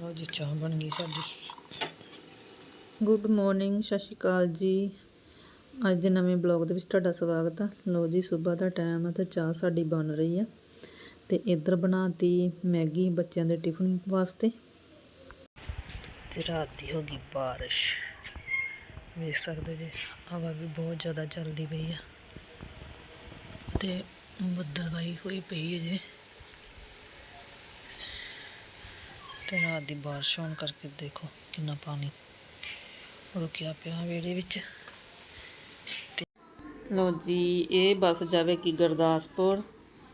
ਲਓ ਜੀ ਚਾਹ ਬਣ ਗਈ ਸਾਡੀ। ਗੁੱਡ ਮਾਰਨਿੰਗ ਸਤਿ ਸ਼੍ਰੀ ਅਕਾਲ ਜੀ। ਅੱਜ ਦੇ ਨਵੇਂ ਬਲੌਗ ਦੇ ਵਿੱਚ ਤੁਹਾਡਾ ਸਵਾਗਤ ਆ। ਲੋ ਜੀ ਸਵੇਰ ਦਾ ਟਾਈਮ ਆ ਤੇ ਚਾਹ ਸਾਡੀ ਬਣ ਰਹੀ ਆ। ਤੇ ਇੱਧਰ ਬਣਾਤੀ ਮੈਗੀ ਬੱਚਿਆਂ ਦੇ ਟਿਫਨ ਵਾਸਤੇ। ਤੇ ਰਾਤ ਦੀ ਹੋ ਗਈ ਬਾਰਿਸ਼। ਵੇਖ ਸਕਦੇ ਜੀ ਹਵਾ ਵੀ ਬਹੁਤ ਜ਼ਿਆਦਾ ਚੱਲਦੀ ਪਈ ਆ। ਤੇ ਬੱਦਲਵਾਈ ਹੋਈ ਪਈ ਹੈ ਜੀ। ਤੇ ਰਾਤ ਦੀ ਬਾਰਿਸ਼ ਹੋਣ ਕਰਕੇ ਦੇਖੋ ਕਿੰਨਾ ਪਾਣੀ ਰੁਕਿਆ ਪਿਆ ਵਿਹੜੇ ਵਿੱਚ। ਲੋ ਜੀ, ਇਹ ਬੱਸ ਜਾਵੇ ਕਿ ਗੁਰਦਾਸਪੁਰ।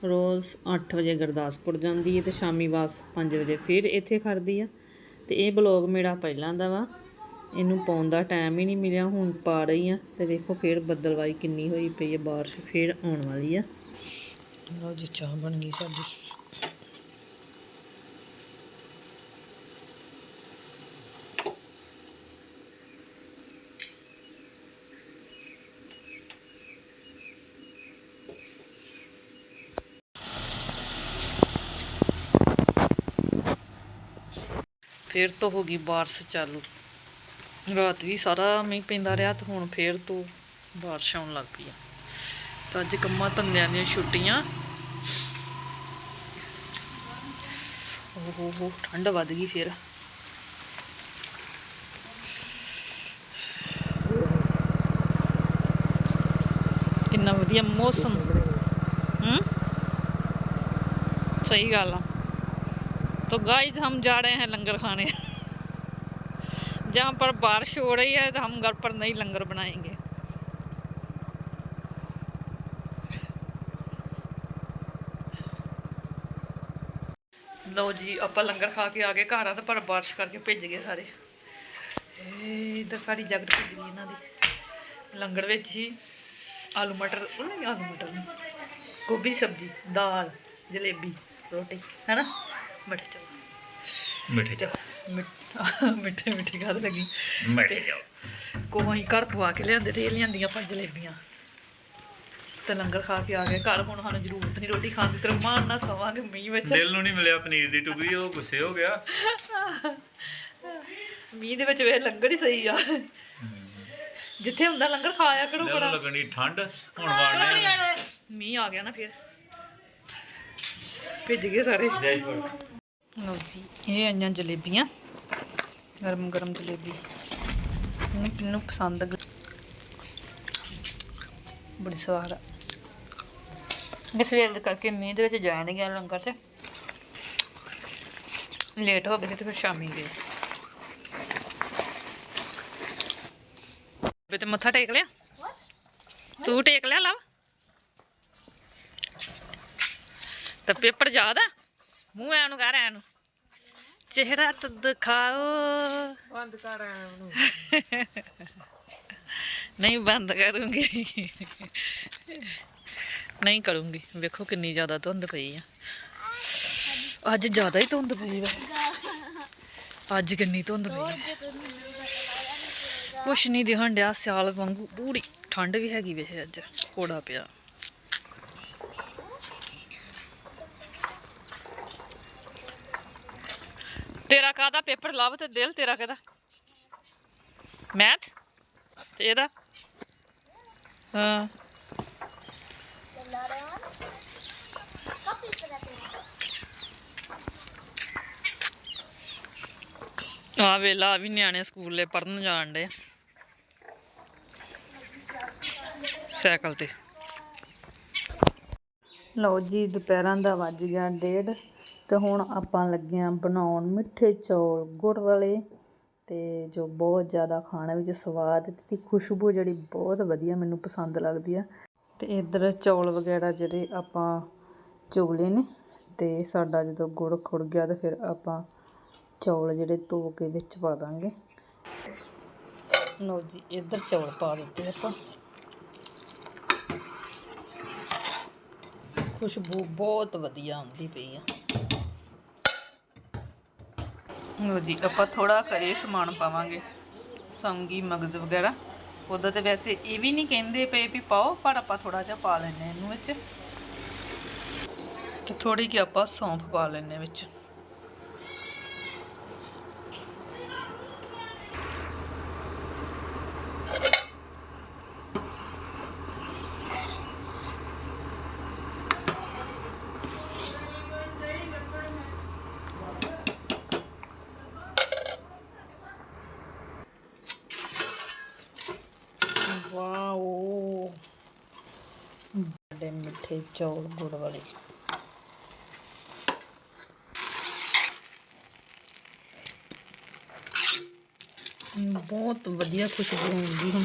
ਰੋਜ਼ 8 ਵਜੇ ਗੁਰਦਾਸਪੁਰ ਜਾਂਦੀ ਹੈ ਤੇ ਸ਼ਾਮੀ ਵਾਪਸ 5 ਵਜੇ ਫਿਰ ਇੱਥੇ ਖੜਦੀ ਆ। ਤੇ ਇਹ ਬਲੌਗ ਮੇਰਾ ਪਹਿਲਾਂ ਦਾ ਵਾ। ਇਹਨੂੰ ਪਾਉਣ ਦਾ ਟਾਈਮ ਹੀ ਨਹੀਂ ਮਿਲਿਆ, ਹੁਣ ਪਾ ਰਹੀ ਆ। ਤੇ ਵੇਖੋ ਫਿਰ ਬੱਦਲਵਾਈ ਕਿੰਨੀ ਹੋਈ ਪਈ ਹੈ ਬਾਰਿਸ਼ ਫਿਰ ਆਉਣ ਵਾਲੀ ਆ। ਲਓ ਜੀ, ਚਾਹ ਬਣ ਗਈ ਸਾਡੀ। ਫੇਰ ਤੋਂ ਹੋ ਗਈ ਬਾਰਿਸ਼ ਚਾਲੂ। ਰਾਤ ਵੀ ਸਾਰਾ ਮੀਂਹ ਪੈਂਦਾ ਰਿਹਾ ਤੇ ਹੁਣ ਫੇਰ ਤੋਂ ਬਾਰਿਸ਼ ਆਉਣ ਲੱਗ ਪਈ ਆ। ਤਾਂ ਅੱਜ ਕੰਮਾਂ ਧੰਦਿਆਂ ਦੀਆਂ ਛੁੱਟੀਆਂ। ਓਹੋ ਹੋ, ਠੰਡ ਵੱਧ ਗਈ ਫੇਰ। ਕਿੰਨਾ ਵਧੀਆ ਮੌਸਮ। ਹੂੰ? ਸਹੀ ਗੱਲ ਆ। तो गाइस हम जा रहे हैं लंगर खाने जहाँ पर बारिश हो रही है तो हम घर पर नहीं लंगर बनाएंगे ਲਓ ਜੀ ਆਪਾਂ ਲੰਗਰ ਖਾ ਕੇ ਆ ਗਏ ਘਰ ਆ ਤੇ ਪਰ ਬਾਰਿਸ਼ ਕਰਕੇ ਭਿੱਜ ਗਏ ਸਾਰੇ ਇਹ ਇਧਰ ਸਾਰੀ ਜੈਕਟ ਭਿੱਜ ਗਈ ਇਹਨਾਂ ਦੀ ਲੰਗਰ ਵਿੱਚ ਹੀ ਆਲੂ ਮਟਰ ਉਹ ਨਹੀਂ ਆਲੂ ਮਟਰ ਨਹੀਂ ਗੋਭੀ ਦੀ ਸਬਜ਼ੀ ਦਾਲ ਜਲੇਬੀ ਰੋਟੀ ਹੈਨਾ ਮਿੱਠੇ ਚੌਲ ਮਿੱਠੇ ਚੌਲ ਮਿੱਠਾ ਮਿੱਠੇ ਮਿੱਠੇ ਲੱਗੀ। ਮਿੱਠੇ ਜਾਓ। ਕੋਈ ਘਰ ਪਵਾ ਕੇ ਲਿਆਂਦੇ ਤੇ ਇਹ ਲਿਆਂਦੀਆਂ ਪੰਜ ਜਲੇਬੀਆਂ। ਤੇ ਲੰਗਰ ਖਾ ਕੇ ਆ ਗਏ। ਘਰ ਹੁਣ ਸਾਨੂੰ ਜ਼ਰੂਰਤ ਨਹੀਂ ਰੋਟੀ ਖਾਣ ਦੀ ਤੇ ਮਾਨ ਨਾ ਸਵਾਂਗੇ ਮੀਂਹ ਵਿੱਚ। ਦਿਲ ਨੂੰ ਨਹੀਂ ਮਿਲਿਆ ਪਨੀਰ ਦੀ ਟੁਕੜੀ ਉਹ ਗੁੱਸੇ ਹੋ ਗਿਆ। ਮੀਂਹ ਦੇ ਵਿੱਚ ਵੇ ਲੰਗਰ ਹੀ ਸਹੀ ਆ। ਜਿੱਥੇ ਹੁੰਦਾ ਲੰਗਰ ਖਾਇਆ ਕਰੋ ਦਿਲ ਬੜਾ। ਨੂੰ ਲੱਗਣੀ ਠੰਡ ਹੁਣ ਵਾੜਨੇ ਮੀਂਹ ਆ ਗਿਆ ਨਾ ਫਿਰ। ਭਿੱਜ ਗਏ ਸਾਰੇ। ਲਓ ਜੀ ਇਹ ਆਈਆਂ ਜਲੇਬੀਆਂ ਗਰਮ ਗਰਮ ਜਲੇਬੀ। ਨੂੰ ਕਿੰਨੂੰ ਪਸੰਦ ਗ- ਬੜੀ ਸਵਾਦ ਆ। ਇਹ ਸਵੇਰ ਦੇ ਕਰਕੇ ਮੀਂਹ ਦੇ ਵਿੱਚ ਜਾਇਆ ਨਹੀਂ ਗਿਆ ਲੰਗਰ 'ਚ। ਲੇਟ ਹੋ ਗਏ ਤੇ ਫਿਰ ਸ਼ਾਮੀ ਗਏ। ਵੇ ਤੇ ਮੱਥਾ ਟੇਕ ਲਿਆ? ਤੂੰ ਟੇਕ ਲਿਆ ਲਵ? ਤਾਂ ਪੇਪਰ ਯਾਦ ਆ? ਮੂੰਹ ਐ ਨੂੰ ਕਰ ਐ ਨੂੰ। ਚਿਹਰਾ ਤਾਂ ਦਿਖਾਓ। ਬੰਦ ਕਰ ਨੂੰ। ਨਹੀਂ ਬੰਦ ਕਰੂੰਗੀ। ਨਹੀਂ ਕਰੂੰਗੀ। ਵੇਖੋ ਕਿੰਨੀ ਜ਼ਿਆਦਾ ਧੁੰਦ ਪਈ ਆ। ਅੱਜ ਜ਼ਿਆਦਾ ਹੀ ਧੁੰਦ ਪਈ ਵਾ। ਅੱਜ ਕਿੰਨੀ ਧੁੰਦ ਪਈ ਕੁਛ ਨਹੀਂ ਦਿਖਣ ਡਿਆ ਸਿਆਲ ਵਾਂਗੂ। ਪੂਰੀ ਠੰਡ ਵੀ ਹੈਗੀ ਵੇ ਅੱਜ। ਕੋੜਾ ਪਿਆ ਤੇਰਾ ਕਾਦਾ ਪੇਪਰ ਲਵ ਤੇ ਦਿਲ ਤੇਰਾ ਕਿਹਦਾ? ਮੈਥ? ਤੇ ਇਹਦਾ? ਹਾਂ। ਆ ਵੇਲਾ ਵੀ ਨਿਆਣੇ ਸਕੂਲੇ ਪੜਨ ਜਾਣ ਡੇ ਸਾਈਕਲ ਤੇ। ਲਓ ਜੀ, ਦੁਪਹਿਰਾਂ ਦਾ ਵੱਜ ਗਿਆ ਡੇਢ। ਤੇ ਹੁਣ ਆਪਾਂ ਲੱਗੇ ਆਂ ਬਣਾਉਣ ਮਿੱਠੇ ਚੌਲ ਗੁੜ ਵਾਲੇ ਤੇ ਜੋ ਬਹੁਤ ਜ਼ਿਆਦਾ ਖਾਣ ਵਿੱਚ ਸਵਾਦ ਤੇ ਖੁਸ਼ਬੂ ਜਿਹੜੀ ਬਹੁਤ ਵਧੀਆ ਮੈਨੂੰ ਪਸੰਦ ਲੱਗਦੀ ਆ। ਤੇ ਇਧਰ ਚੌਲ ਵਗੈਰਾ ਜਿਹੜੇ ਆਪਾਂ ਚੁਗਲੇ ਨੇ ਤੇ ਸਾਡਾ ਜਦੋਂ ਗੁੜ ਖੁੜ ਗਿਆ ਤੇ ਫਿਰ ਆਪਾਂ ਚੌਲ ਜਿਹੜੇ ਧੋ ਕੇ ਵਿੱਚ ਪਾ ਦਾਂਗੇ। ਲਓ ਜੀ, ਇਧਰ ਚੌਲ ਪਾ ਦਿੱਤੇ ਆਪਾਂ। ਖੁਸ਼ਬੂ ਬਹੁਤ ਵਧੀਆ ਆਉਂਦੀ ਪਈ ਆ। ਲੋ ਜੀ, ਆਪਾਂ ਥੋੜਾ ਕਰੇ ਸਮਾਨ ਪਾਵਾਂਗੇ। ਸੌਂਗੀ, ਮਗਜ਼ ਵਗੈਰਾ। ਉਹਦਾ ਤੇ ਵੈਸੇ ਇਹ ਵੀ ਨਹੀਂ ਕਹਿੰਦੇ ਪਏ ਵੀ ਪਾਓ, ਪਰ ਆਪਾਂ ਥੋੜਾ ਜਿਹਾ ਪਾ ਲੈਨੇ ਇਹਨੂੰ ਵਿੱਚ। ਤੇ ਥੋੜੀ ਕਿ ਆਪਾਂ ਸੌਂਫ ਪਾ ਲੈਨੇ ਵਿੱਚ। ਮਿੱਠੇ ਚੌਲ ਗੁੜ ਵਾਲੇ। ਬਹੁਤ ਵਧੀਆ ਖੁਸ਼ਬੂ ਆਉਂਦੀ ਹੁਣ।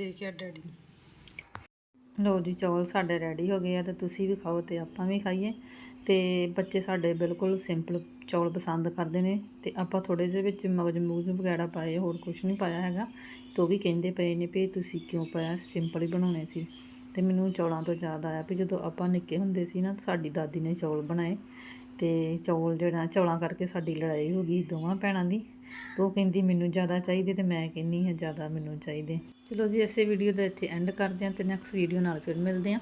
ਦੇਖਿਆ ਡੈਡੀ ਨੂੰ। ਜੀ, ਚੌਲ ਸਾਡੇ ਰੈਡੀ ਹੋ ਗਏ ਆ ਤੇ ਤੁਸੀਂ ਵੀ ਖਾਓ ਤੇ ਆਪਾਂ ਵੀ ਖਾਈਏ। ਤੇ ਬੱਚੇ ਸਾਡੇ ਬਿਲਕੁਲ ਸਿੰਪਲ ਚੌਲ ਪਸੰਦ ਕਰਦੇ ਨੇ ਤੇ ਆਪਾਂ ਥੋੜੇ ਜਿਹੇ ਵਿੱਚ ਮਗਜ ਮੂਜ ਵਗੈਰਾ ਪਾਏ, ਹੋਰ ਕੁਝ ਨਹੀਂ ਪਾਇਆ ਹੈਗਾ। ਤੇ ਉਹ ਵੀ ਕਹਿੰਦੇ ਪਏ ਨੇ ਵੀ ਤੁਸੀਂ ਕਿਉਂ ਪਾਇਆ? ਸਿੰਪਲ ਹੀ ਬਣਾਉਣੇ ਸੀ। ਤੇ ਮੈਨੂੰ ਚੌਲਾਂ ਤੋਂ ਯਾਦ ਆਇਆ ਵੀ ਜਦੋਂ ਆਪਾਂ ਨਿੱਕੇ ਹੁੰਦੇ ਸੀ ਨਾ, ਸਾਡੀ ਦਾਦੀ ਨੇ ਚੌਲ ਬਣਾਏ ਤੇ ਚੌਲ ਜਿਹੜਾ, ਚੌਲਾਂ ਕਰਕੇ ਸਾਡੀ ਲੜਾਈ ਹੋ ਗਈ ਦੋਵਾਂ ਭੈਣਾਂ ਦੀ। ਤੇ ਉਹ ਕਹਿੰਦੀ, ਮੈਨੂੰ ਜ਼ਿਆਦਾ ਚਾਹੀਦੇ ਤੇ ਮੈਂ ਕਹਿੰਨੀ ਹਾਂ, ਜ਼ਿਆਦਾ ਮੈਨੂੰ ਚਾਹੀਦੇ। ਚਲੋ ਜੀ, ਇਸੇ ਵੀਡੀਓ ਦਾ ਇੱਥੇ ਐਂਡ ਕਰਦੇ ਹਾਂ ਤੇ ਨੈਕਸਟ ਵੀਡੀਓ ਨਾਲ ਫਿਰ ਮਿਲਦੇ ਹਾਂ।